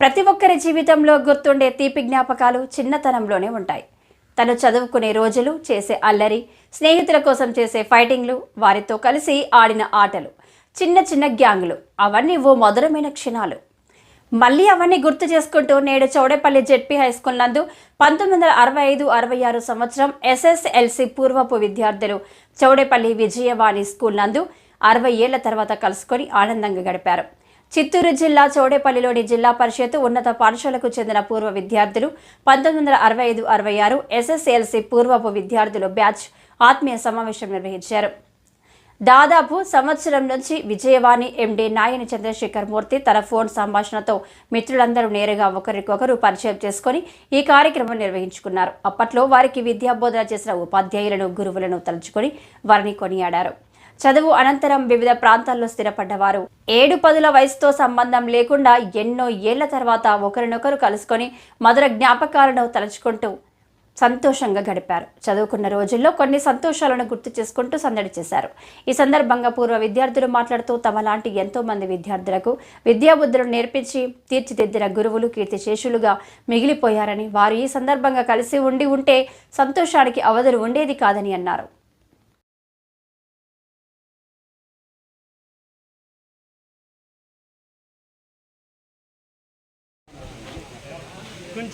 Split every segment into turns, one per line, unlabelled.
ప్రతి ఒక్కరి జీవితంలో గుర్తుండే తీపి జ్ఞాపకాలు చిన్నతనంలోనే ఉంటాయి తను చదువుకునే రోజులు చేసే అల్లరి స్నేహితుల కోసం చేసే ఫైటింగ్లు వారితో కలిసి ఆడిన ఆటలు చిన్న చిన్న గ్యాంగులు అవన్నీ ఓ మధురమైన క్షణాలు మళ్ళీ అవన్నీ గుర్తు చేసుకుంటూ నేడు చౌడేపల్లి జెడ్పీ హై స్కూల్ నందు పంతొమ్మిది వందల అరవై ఐదు అరవై ఆరు సంవత్సరం ఎస్ఎస్ఎల్సి పూర్వపు విద్యార్థులు చౌడేపల్లి విజయవాణి స్కూల్ నందు అరవై ఏళ్ల తర్వాత కలుసుకొని ఆనందంగా గడిపారు చిత్తూరు జిల్లా చోడేపల్లిలోని జిల్లా పరిషత్ ఉన్నత పాఠశాలకు చెందిన పూర్వ విద్యార్థులు పంతొమ్మిది వందల అరవై ఐదు అరవై ఆరు ఎస్ఎస్ఎల్సి పూర్వపు విద్యార్థులు బ్యాచ్ ఆత్మీయ సమావేశం నిర్వహించారు దాదాపు సంవత్సరం నుంచి విజయవాణి ఎండీ నాయని చంద్రశేఖర్ మూర్తి తన ఫోన్ సంభాషణతో మిత్రులందరూ నేరుగా ఒకరికొకరు పరిచయం చేసుకుని ఈ కార్యక్రమం నిర్వహించుకున్నారు అప్పట్లో వారికి విద్యాబోధన చేసిన ఉపాధ్యాయులను గురువులను తలుచుకొని వారిని కొనియాడారు చదువు అనంతరం వివిధ ప్రాంతాల్లో స్థిరపడ్డవారు ఏడు పదుల వయసుతో సంబంధం లేకుండా ఎన్నో ఏళ్ల తర్వాత ఒకరినొకరు కలుసుకొని మధుర జ్ఞాపకాలను తలుచుకుంటూ సంతోషంగా గడిపారు చదువుకున్న రోజుల్లో కొన్ని సంతోషాలను గుర్తు చేసుకుంటూ సందడి చేశారు ఈ సందర్భంగా పూర్వ విద్యార్థులు మాట్లాడుతూ తమ లాంటి ఎంతో మంది విద్యార్థులకు విద్యాబుద్ధులను నేర్పించి తీర్చిదిద్దిన గురువులు కీర్తి శేషులుగా మిగిలిపోయారని వారు ఈ సందర్భంగా కలిసి ఉండి ఉంటే సంతోషానికి అవధులు ఉండేది కాదని అన్నారు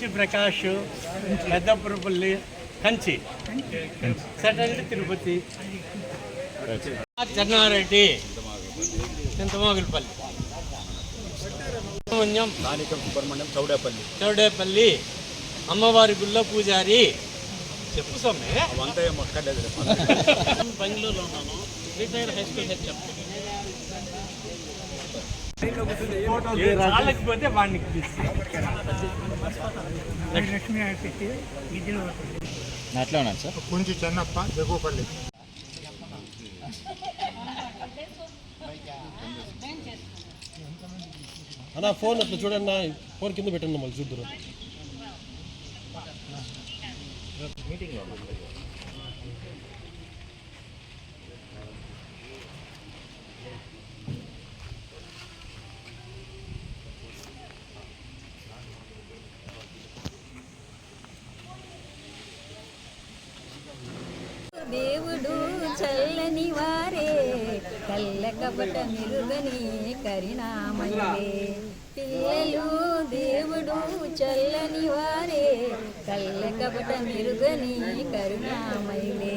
కంచి ప్రకాష్ పెద్దపురపల్లి కంచి సెకండ్ తిరుపతి చెన్నారెడ్డి చింతమోగిలిపల్లి సుబ్రహ్మణ్యం స్థానిక చౌడేపల్లి చౌడేపల్లి అమ్మవారి గుళ్ళో పూజారి చెప్పు సమ్మె
అవంతా ఏం
బెంగళూరులో ఉన్నాను రిటైర్డ్ హై
అట్లా ఉన్నాను సార్
కొంచెం చెన్నప్ప జగోపల్లి అదా ఫోన్ అట్లా చూడన్నా ఫోన్ కింద పెట్టండి మళ్ళీ చూద్దరు మీటింగ్
దేవుడు చల్లని వారే కళ్ళ కపట మెరుగని కరిణామయే పిల్లలు దేవుడు చల్లని వారే కళ్ళ కపట మెరుగని కరుణామయే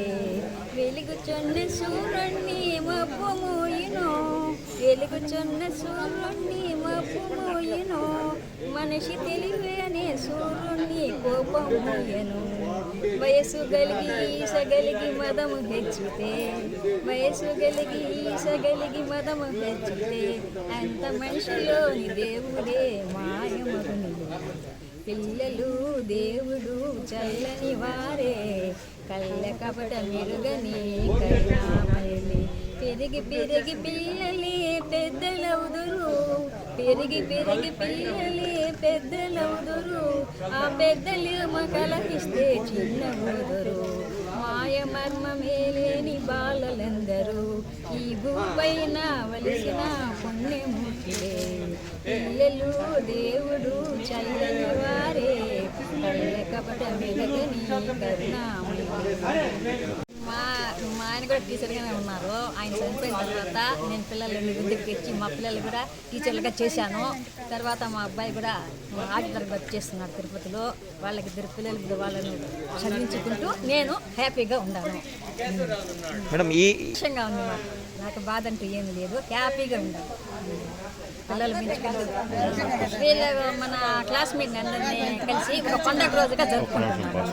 వెలుగుచున్న సూరణ్ణి మబ్బు మోయినో వెలుగుచున్న సూర్యుణ్ణి మోయను మనిషి తెలివి అనే సూర్యుణ్ణి కోపమోయను వయసు గలిగి ఈసగలిగి మదము హెచ్చితే వయసు గలిగి ఈసగలిగి మదము హెచ్చితే అంత మనిషిలోని దేవుడే మాయమగును పిల్లలు దేవుడు చల్లని వారే కళ్ళ కపట మెరుగని కరుణామయ పెరిగి పెరిగి పిల్లలే పెద్దలవుదురు పెరిగి పెరిగి పిల్లలే పెద్దలవుదురు ఆ పెద్దలేమ కలహిస్తే చిన్నవుదురు మాయ మర్మమేలేని బాలలందరూ ఈ భూపైన వలసిన పుణ్యమూర్తిలే పిల్లలు దేవుడు చల్లని వారే కపట వెలగని కరుణాములు
మా ఆయన కూడా టీచర్గానే ఉన్నారు ఆయన చనిపోయిన తర్వాత నేను పిల్లలు దగ్గరికి ఇచ్చి మా పిల్లలు కూడా టీచర్లుగా చేశాను తర్వాత మా అబ్బాయి కూడా ఆడిటర్ వర్క్ చేస్తున్నాడు తిరుపతిలో వాళ్ళకి ఇద్దరు పిల్లలు కూడా వాళ్ళని చదివించుకుంటూ నేను హ్యాపీగా ఉన్నాను మేడం ఈ విషయంగా ఉంది నాకు బాధ అంటూ ఏమి లేదు హ్యాపీగా ఉన్నాను పిల్లలు మన క్లాస్మేట్ అందరినీ కలిసి ఒక పండగ రోజుగా జరుపుకుంటున్నాను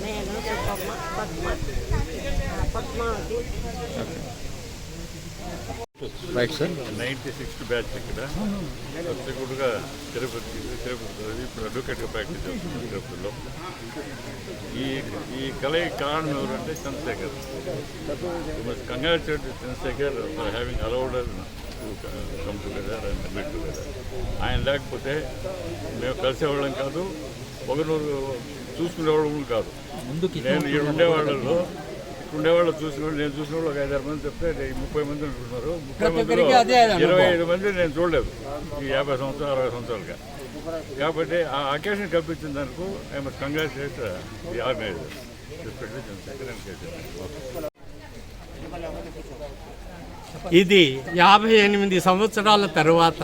ಸರ್
ನೈಂಟಿ ಸಿಕ್ಸ್ ಬ್ಯಾಚ್ ಇರೋ ತಿರುಪತಿ ತಿರುಪತಿ ಅಡ್ವೊಕೆಟ್ ಬ್ಯಾಕ್ಟೀಸ್ ತಿರುಪತಿ ಕಲೆ ಕಂಟೇ ಚಂದ್ರಶೇಖರ್ ಕಂಗ್ರಾಚ್ಯುಲೇಟ್ ಚಂದ್ರಶೇಖರ್ ಆಯ್ತು ಲಕ್ಕೇ ಮೇ ಕಳೆಂಕೂ ಒಗನೂರು చూసుకునేవాళ్ళు కాదు నేను ఇక్కడ ఉండేవాళ్ళలో ఉండేవాళ్ళు చూసిన నేను చూసిన వాళ్ళు ఒక ఐదారు మంది చెప్తే ముప్పై మంది ఉంటున్నారు ముప్పై మంది ఇరవై ఐదు మంది నేను చూడలేదు ఈ యాభై సంవత్సరాలు అరవై సంవత్సరాలుగా కాబట్టి ఆ అకేషన్ దానికి I must congratulate the organiser
ఇది యాభై ఎనిమిది సంవత్సరాల తర్వాత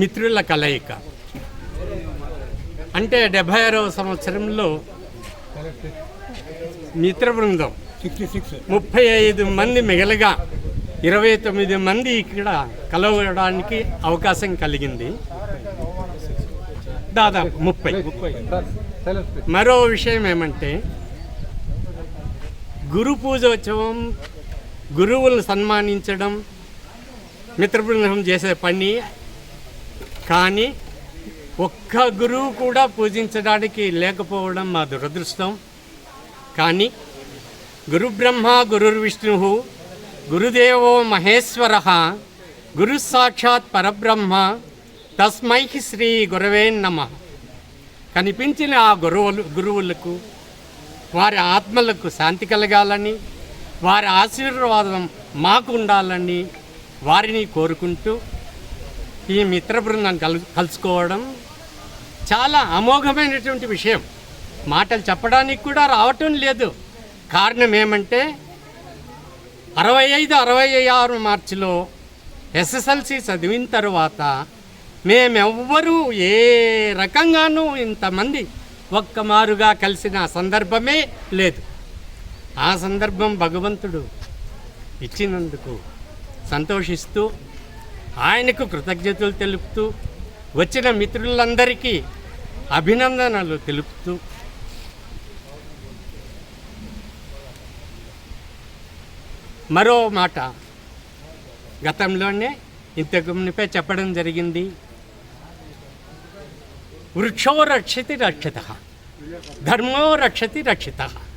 మిత్రుల కలయిక అంటే డెబ్బై ఆరవ సంవత్సరంలో మిత్ర బృందం ముప్పై ఐదు మంది మిగలగా ఇరవై తొమ్మిది మంది ఇక్కడ కలవడానికి అవకాశం కలిగింది దాదాపు ముప్పై మరో విషయం ఏమంటే గురు పూజోత్సవం గురువులను సన్మానించడం మిత్రబృందం చేసే పని కానీ ఒక్క గురువు కూడా పూజించడానికి లేకపోవడం మా దురదృష్టం కానీ గురు బ్రహ్మ గురుర్విష్ణు గురుదేవో మహేశ్వర గురు సాక్షాత్ పరబ్రహ్మ తస్మై శ్రీ గురవే నమ కనిపించిన ఆ గురువులు గురువులకు వారి ఆత్మలకు శాంతి కలగాలని వారి ఆశీర్వాదం మాకు ఉండాలని వారిని కోరుకుంటూ ఈ మిత్ర బృందం కలు కలుసుకోవడం చాలా అమోఘమైనటువంటి విషయం మాటలు చెప్పడానికి కూడా రావటం లేదు కారణం ఏమంటే అరవై ఐదు అరవై ఆరు మార్చిలో ఎస్ఎస్ఎల్సి చదివిన తర్వాత మేమెవ్వరూ ఏ రకంగానూ ఇంతమంది ఒక్క మారుగా కలిసిన సందర్భమే లేదు ఆ సందర్భం భగవంతుడు ఇచ్చినందుకు సంతోషిస్తూ ఆయనకు కృతజ్ఞతలు తెలుపుతూ వచ్చిన మిత్రులందరికీ అభినందనలు తెలుపుతూ మరో మాట గతంలోనే ఇంతకు మునిపే చెప్పడం జరిగింది వృక్షో రక్షతి రక్షిత ధర్మో రక్షతి రక్షిత